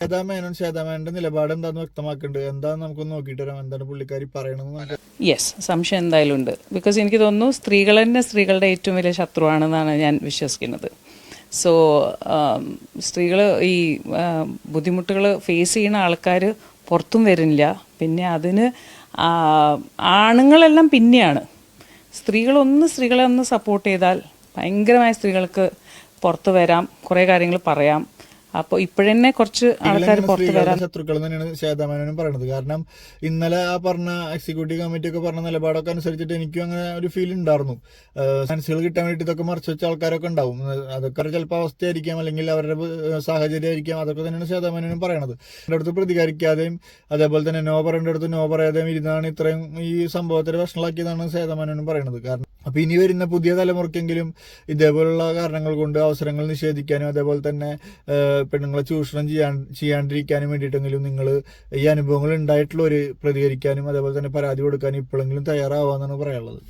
ശ്വേതാ മേനോൻ ശ്വേതാ നിലപാട് എന്താന്ന് വ്യക്തമാക്കുന്നുണ്ട് എന്താന്ന് നമുക്കൊന്ന് നോക്കിയിട്ട് വരാം. എന്താണ് പുള്ളിക്കാരി പറയണത് യെസ് സംശയം എന്തായാലും ഉണ്ട്. ബിക്കോസ് എനിക്ക് തോന്നുന്നു സ്ത്രീകൾ തന്നെ സ്ത്രീകളുടെ ഏറ്റവും വലിയ ശത്രുവാണെന്നാണ് ഞാൻ വിശ്വസിക്കുന്നത്. സോ സ്ത്രീകൾ ഈ ബുദ്ധിമുട്ടുകൾ ഫേസ് ചെയ്യുന്ന ആൾക്കാർ പുറത്തും വരുന്നില്ല. പിന്നെ അതിന് ആണുങ്ങളെല്ലാം പിന്നെയാണ്. സ്ത്രീകളൊന്ന് സ്ത്രീകളെ ഒന്ന് സപ്പോർട്ട് ചെയ്താൽ ഭയങ്കരമായ സ്ത്രീകൾക്ക് പുറത്ത് വരാം. കുറേ കാര്യങ്ങൾ പറയാം. അപ്പോൾ ഇപ്പോഴന്നെ കുറച്ച് ആൾക്കാർ പുറത്ത് വരാൻ ശത്രുക്കൾ തന്നെയാണ് ശ്വേതാമേനോനും പറയുന്നത് കാരണം ഇന്നലെ ആ പറഞ്ഞ എക്സിക്യൂട്ടീവ് കമ്മിറ്റി ഒക്കെ പറഞ്ഞ നിലപാടൊക്കെ അനുസരിച്ചിട്ട് എനിക്കും അങ്ങനെ ഒരു ഫീൽ ഉണ്ടായിരുന്നു സെൻസുകൾ കിട്ടാൻ വേണ്ടി ഇതൊക്കെ മറച്ചു വെച്ച ആൾക്കാരൊക്കെ ഉണ്ടാവും അതൊക്കെ ചിലപ്പോൾ അവസ്ഥയായിരിക്കാം. അല്ലെങ്കിൽ അവരുടെ സാഹചര്യമായിരിക്കാം. അതൊക്കെ തന്നെയാണ് ശ്വേതാമേനോനും പറയണത്. എന്റെ അടുത്ത് പ്രതികരിക്കാതെയും അതേപോലെ തന്നെ നോ പറയേണ്ട അടുത്ത് നോ പറയാതെയും ഇരുന്നാണ് ഇത്രയും ഈ സംഭവത്തെ വഷളാക്കിയതാണ് ശ്വേതാമേനോനും പറയണത്. കാരണം അപ്പൊ ഇനി വരുന്ന പുതിയ തലമുറയ്ക്കെങ്കിലും ഇതേപോലുള്ള കാരണങ്ങൾ കൊണ്ട് അവസരങ്ങൾ നിഷേധിക്കാനും അതേപോലെ തന്നെ പെണ്ണുങ്ങളെ ചൂഷണം ചെയ്യാൻ ചെയ്യാണ്ടിരിക്കാനും വേണ്ടിയിട്ടെങ്കിലും നിങ്ങൾ ഈ അനുഭവങ്ങൾ ഉണ്ടായിട്ടുള്ളവർ പ്രതികരിക്കാനും അതേപോലെ തന്നെ പരാതി കൊടുക്കാനും ഇപ്പോഴെങ്കിലും തയ്യാറാവാന്നാണ് പറയാനുള്ളത്.